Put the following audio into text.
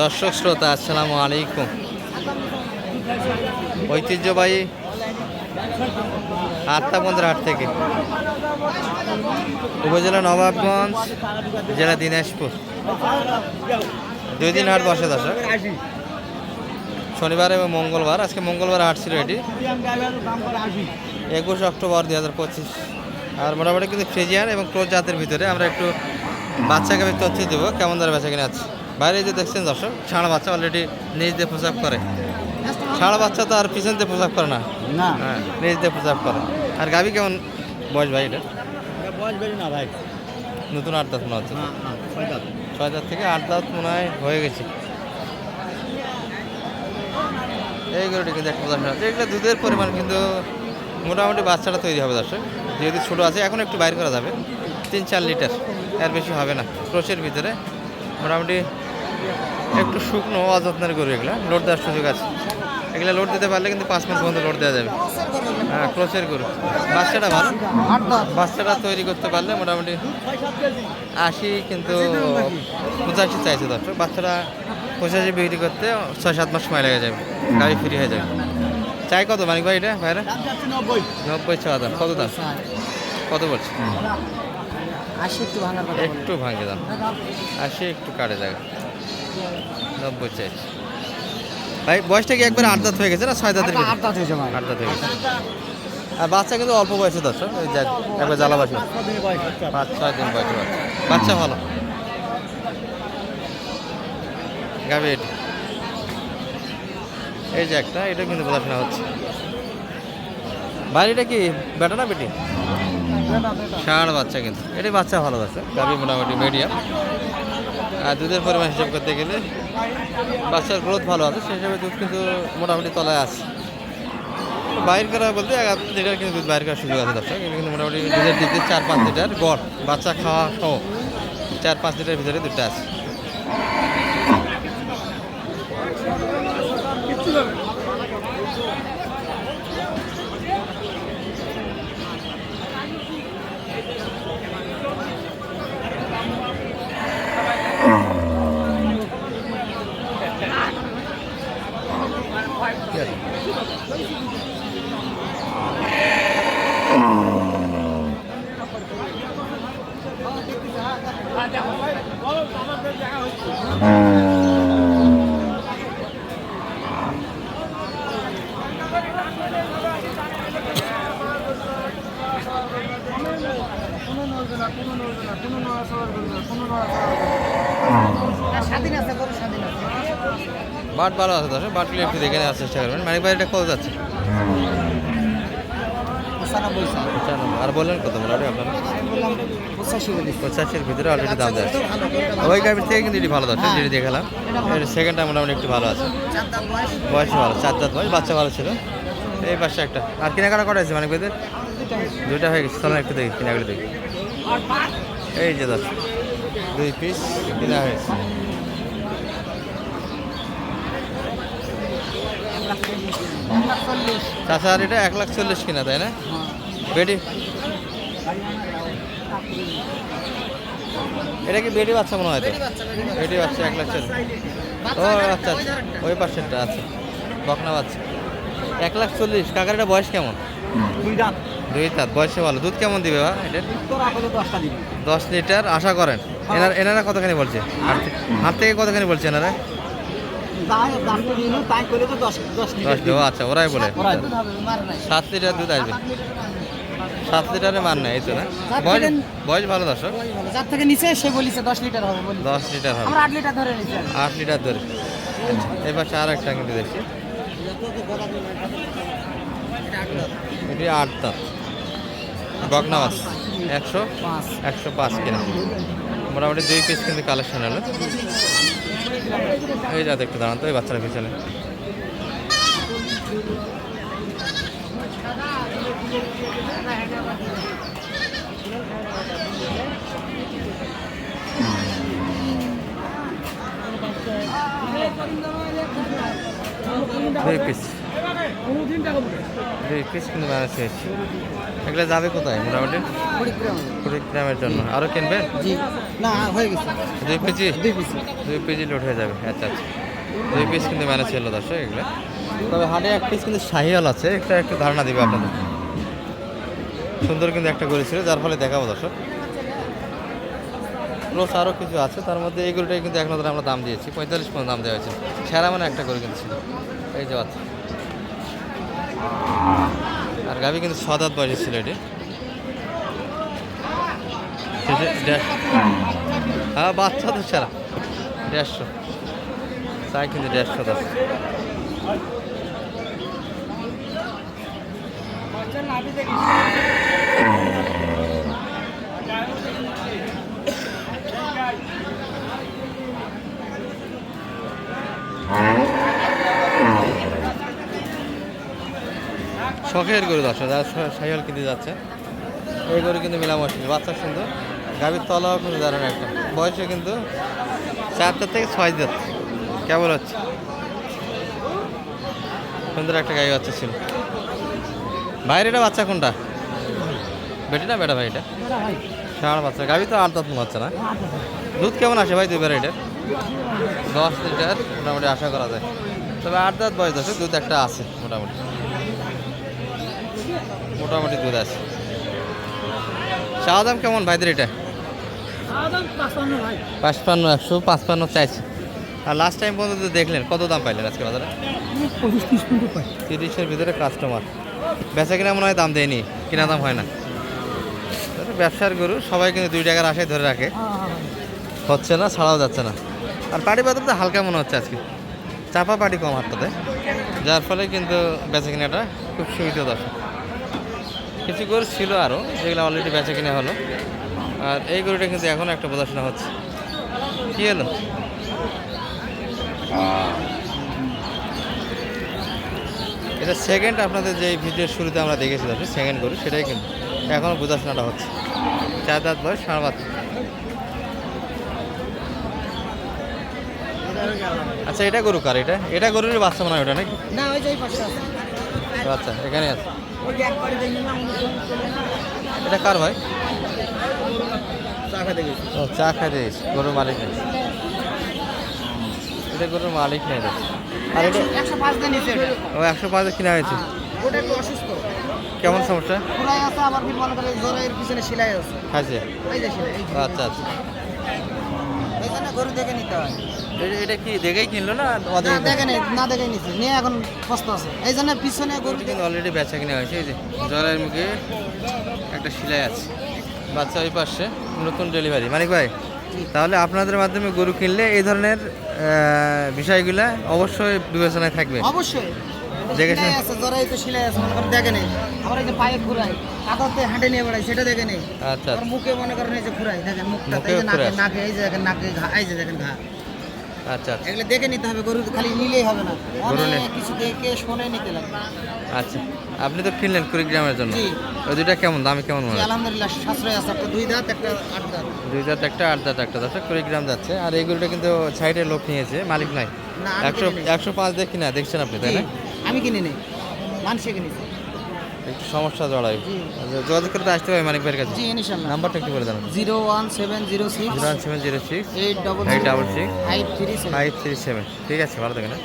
দর্শক শ্রোতা, আসসালামু আলাইকুম। ঐতিহ্যবাহী আত্মাবন্দের হাট থেকে। উপজেলা নবাবগঞ্জ, জেলা দিনাজপুর। দুই দিন হাট বসে দর্শক। শনিবার এবং মঙ্গলবার, আজকে মঙ্গলবার হাট ছিল এটি। একুশ অক্টোবর দুই হাজার পঁচিশ। আর মোটামুটি কিন্তু ফ্রিজিয়ান এবং ক্লোজ জাতের ভিতরে আমরা একটু বাচ্চাকে তথ্য দেবো, কেমন ধরে বেচা কিনে আছে বাইরে যে দেখছেন দর্শক ছাড়া বাচ্চা অলরেডি নিজ দিয়ে প্রসাব করে। ছাড়া বাচ্চা তো আর পিছন দিয়ে প্রসাব করে না। হ্যাঁ নিজ দিয়ে প্রসাব করে। আর গাবি কেমন বয়স ভাই এটা? বয়স বেশি না ভাই। নতুন আট দাঁত মনে হচ্ছে। ছয় দাঁত। থেকে আট দাঁত মনে হয় হয়ে গেছে। এইগুলো কিন্তু একটা আছে। এগুলো দুধের পরিমাণ কিন্তু মোটামুটি বাচ্চাটা তৈরি হবে দর্শক। যেহেতু ছোটো আছে এখন একটু বাইর করা যাবে। তিন চার লিটার এর বেশি হবে না। ক্রোশের ভিতরে মোটামুটি একটু শুকনো অযত্নের গরু এগুলো লোড দেওয়ার সুযোগ আছে। এগুলো লোড দিতে পারলে কিন্তু পাঁচ মাস পর্যন্ত লোড দেওয়া যাবে। হ্যাঁ ক্রোশের গরু। বাচ্চাটা ভালো? বাচ্চাটা তৈরি করতে পারলে মোটামুটি আশি কিন্তু পঁচাশি চাইছে দর্শক। বাচ্চারা পঁচাশি বিক্রি করতে ছয় সাত মাস সময় লেগে যাবে। গাড়ি ফ্রি হয়ে যাবে। চাই কত মানিক ভাই এটা ভাইরা নব্বই ছ হাজার। কত দাম? কত বলছে? একটু একটু ভাঙে দাম। আশি একটু কাটে জায়গা। নব্বই চাইছে। ভাই বয়সটা কি একবার আট দাঁত হয়ে গেছে না ছয় দাঁতের? আট দাঁত হয়েছে আট দাঁত হয়ে গেছে। আর বাচ্চা কিন্তু অল্প বয়সে দর্শক যাক একবার জ্বালাবাসী পাঁচ ছয় দিন বয়সে বাচ্চা। ভালো? গাবি এটি। এই যে একটা এটা কিন্তু পড়াশোনা হচ্ছে। বাড়িটা কি বেটা না বেটি? ষাঁড় বাচ্চা কিন্তু। এটি বাচ্চা ভালো আছে গাবি মোটামুটি মিডিয়াম দুধের পরিমাণ হিসাব করতে গেলে বাচ্চার গ্রোথ ভালো আছে, সেই হিসাবে দুধ কিন্তু মোটামুটি তলায় আছে। বাইর করা বলতে এক লিটার কিন্তু দুধ বাইর করার সুযোগ আছে দর্শক। কিন্তু মোটামুটি দুধের দিক দিয়ে চার পাঁচ লিটার গড়, বাচ্চা খাওয়া খাও চার পাঁচ লিটার ভিতরে দুধটা আছে। বাট ভালো আছে দর্শক বাটগুলো একটু দেখে নেওয়ার চেষ্টা করবেন। মানিক ভাই এটা কত যাচ্ছে। আর বললেন কত মোটামুটি আপনারা? পঁচাশির ভিতরে অলরেডি দাম দেওয়া আছে ওই গাড়ির থেকে কিন্তু এটি ভালো দর্শক যেটি দেখালাম। সেকেন্ডটা মোটামুটি একটু ভালো আছে। চার বয়স। ভালো চার দাঁত বয়স বাচ্চা ভালো ছিল। এই পাশে একটা। আর কেনাকাটা করা হয়েছে মানিক ভাইদের? দুইটা হয়ে গেছে। চলেন একটু দেখি কেনাকাটা দেখি। এই যে দশ দুই পিস কেনা হয়েছে। এক লাখ চল্লিশ। চাষা আর এটা এক লাখ চল্লিশ কিনা তাই না? বেডি? এটা কি বেডি বাচ্চা মনে হয় তো? বেডি বাচ্চা এক লাখ চল্লিশ। ও আচ্ছা আচ্ছা ওই পাশেরটা আচ্ছা। বকনা বাচ্চা। এক লাখ চল্লিশ। কাকার এটা বয়স কেমন? দুই দাঁত। দুই তার বয়সে ভালো। দুধ কেমন দিবে বা এটা? দশ লিটার আশা করেন। এনারা এনারা কতখানি বলছে? হাট থেকে কতখানি বলছে এনারা? আচ্ছা ওরাই বলে। সাত লিটার দুধ আসবে। সাত লিটারে মান নেই। এই তো না? বয়স ভালো দর্শক? যার থেকে নিচে সে বলিছে দশ লিটার হবে দশ লিটার হবে। আট লিটার ধরে নিচ্ছি আট লিটার ধরে। এই পাশে আর একটা কিন্তু দেখছি এটি আট বকনা মাছ একশো একশো পাঁচ কিনা। মোটামুটি দুই পিস কিন্তু কালেকশন হলো। এই যাতে একটু দাঁড়ান তো এই বাচ্চারা পিছনে দুই পিস কিন্তু ম্যানেজ হয়েছে এগুলো যাবে কোথায় মোটামুটি? কুড়িগ্রামের জন্য। আরও কিনবেন না হয়ে গেছে। দুই কেজি দুই পিস। দুই লোড হয়ে যাবে। আচ্ছা আচ্ছা। দুই পিস কিন্তু ম্যানেজ হলো দর্শক এগুলো। তবে হাটে এক পিস কিন্তু শাহিওয়াল আছে। একটা একটু ধারণা দিবে আপনাদের। সুন্দর কিন্তু একটা গরু ছিল যার ফলে দেখাবো দর্শক। প্লাস আরও কিছু আছে তার মধ্যে এই গরুটাই কিন্তু এক নজরে আমরা দাম দিয়েছি। পঁয়তাল্লিশ পর্যন্ত দাম দেওয়া হয়েছে। সেরা মানে একটা গরু কিন্তু ছিল। এই যে বাচ্চা। আর গাবি কিন্তু সদাত বয়সে ছিল এটি শেষে দেড়- হ্যাঁ বাচ্চা তো সেরা। দেড়শো। চাই কিন্তু দেড়শো দশ শখের গরু দর্শক, যারা সাইকেল কিনতে যাচ্ছে, এই গরু কিন্তু মেলা মুশকিল বাচ্চা সুন্দর, গাভীর তলাও কিন্তু দারুণ একটা। বয়সে কিন্তু চারটার থেকে ছয় দাঁত। কেমন হচ্ছে। সুন্দর একটা গাই বাচ্চা ছিল। বাইরেটা বাচ্চা কোনটা? বেটি না বেটা ভাই এটা ষাঁড় বাচ্চা। গাভী তো আট দাঁত বাচ্চা না? দুধ কেমন আসে ভাই দুবার এটার দশ লিটার, মোটামুটি আশা করা যায়। তবে আট দাঁত বয়স আছে দুধ একটা আছে, মোটামুটি। মোটামুটি দুধ আছে। চাওয়া দাম কেমন ভাইদের এটা? পাঁচপান্ন একশো পাঁচপান্ন চাইছে। আর লাস্ট টাইম পর্যন্ত দেখলেন কত দাম পাইলেন আজকে বাজারে? তিরিশের ভিতরে কাস্টমার বেচা কিনা মনে হয় দাম দেয়নি কিনা দাম হয় না। ব্যবসার গরু সবাই কিন্তু দুই টাকার আশায় ধরে রাখে। হচ্ছে না ছাড়াও যাচ্ছে না। আর পাটি পাতা তো হালকা মনে হচ্ছে আজকে। চাপা পাটি কম হাটটাতে যার ফলে কিন্তু বেচা কিনাটা খুব সুবিধা দর্শক কিছু গরু ছিল আরও যেগুলো অলরেডি বেচা কিনা হলো। আর এই গরুটা কিন্তু এখনও একটা প্রদর্শনা হচ্ছে। কী হলো? এটা সেকেন্ড আপনাদের যে ভিডিওর শুরুতে আমরা দেখেছি সেকেন্ড গরু সেটাই কিন্তু এখনও বোঝাশোনাটা হচ্ছে। চার দাঁত বয়স সাড়ে আচ্ছা এটা গরু কার? এটা এটা গরুর বাচ্চা মনে হয় ওটা নাকি? না ওই যে আচ্ছা এখানে আছে। এটা কার ভাই? ও চা খাইতে গেছি। গরুর মালিক নেই। এটা গরুর মালিক নেই। আর এটা একশো পাঁচ দিন ও একশো পাঁচে কিনা হয়েছে। ওটা একটু অসুস্থ। কেমন সমস্যা? আচ্ছা আচ্ছা। গরু দেখে নিতে হয়। এটা- এটা কি দেখেই কিনলো না দেখে নেই না দেখে নিয়ে এখন কষ্ট আছে। এই জন্য পিছনে গরু গরুটি কিন্তু অলরেডি বেচা কিনা হয়েছে এই যে জলের মুখে একটা সেলাই আছে। বাচ্চা ওই পাশে নতুন ডেলিভারি মানিক ভাই তাহলে আপনাদের মাধ্যমে গরু কিনলে এই ধরনের আহ, বিষয়গুলো অবশ্যই বিবেচনায় থাকবে। অবশ্যই। দেখে আছে জ্বরাই তো সেলাই আছে মনে করেন দেখে নেই। আবার এই যে পায়ে ঘুরাই কাকাতে হাঁটে নিয়ে বেড়াই সেটা দেখে নেই। আচ্ছা আবার মুখে মনে করেন এই যে ঘুরাই দেখেন মুখটা এই যে নাকে নাকে এই যে দেখেন নাকে ঘা এই যে দেখেন ঘা। আচ্ছা আচ্ছা। এগুলো দেখে নিতে হবে গরু খালি নিলেই হবে না। অনেক কিছু দেখে শুনে নিতে লাগবে। আচ্ছা আপনি তো কিনলেন কুড়িগ্রামের জন্য। ওই দুইটা কেমন দামি কেমন মনে আলহামদুলিল্লাহ সাশ্রয় আছে একটা দুই দাঁত একটা আট দাঁত। দুই দাঁত একটা আট দাঁত একটা দশ কুড়িগ্রাম যাচ্ছে। আর এই গরুটা কিন্তু সাইডে লোক নিয়েছে মালিক নাই। না একশো একশো পাঁচ দিয়ে কিনা দেখছেন আপনি তাই না? আমি কিনে নেই। মানুষে কিনেছি একটু সমস্যা জড়াই জি। যোগাযোগ করতে আসতে হবে মানিক ভাইয়ের কাছে। জি ইনশাল্লাহ। নাম্বারটা একটু বলে দেন। Zero one seven zero six zero one seven zero six eight double eight double six five three five three seven. ঠিক আছে ভালো থাকেন হ্যাঁ?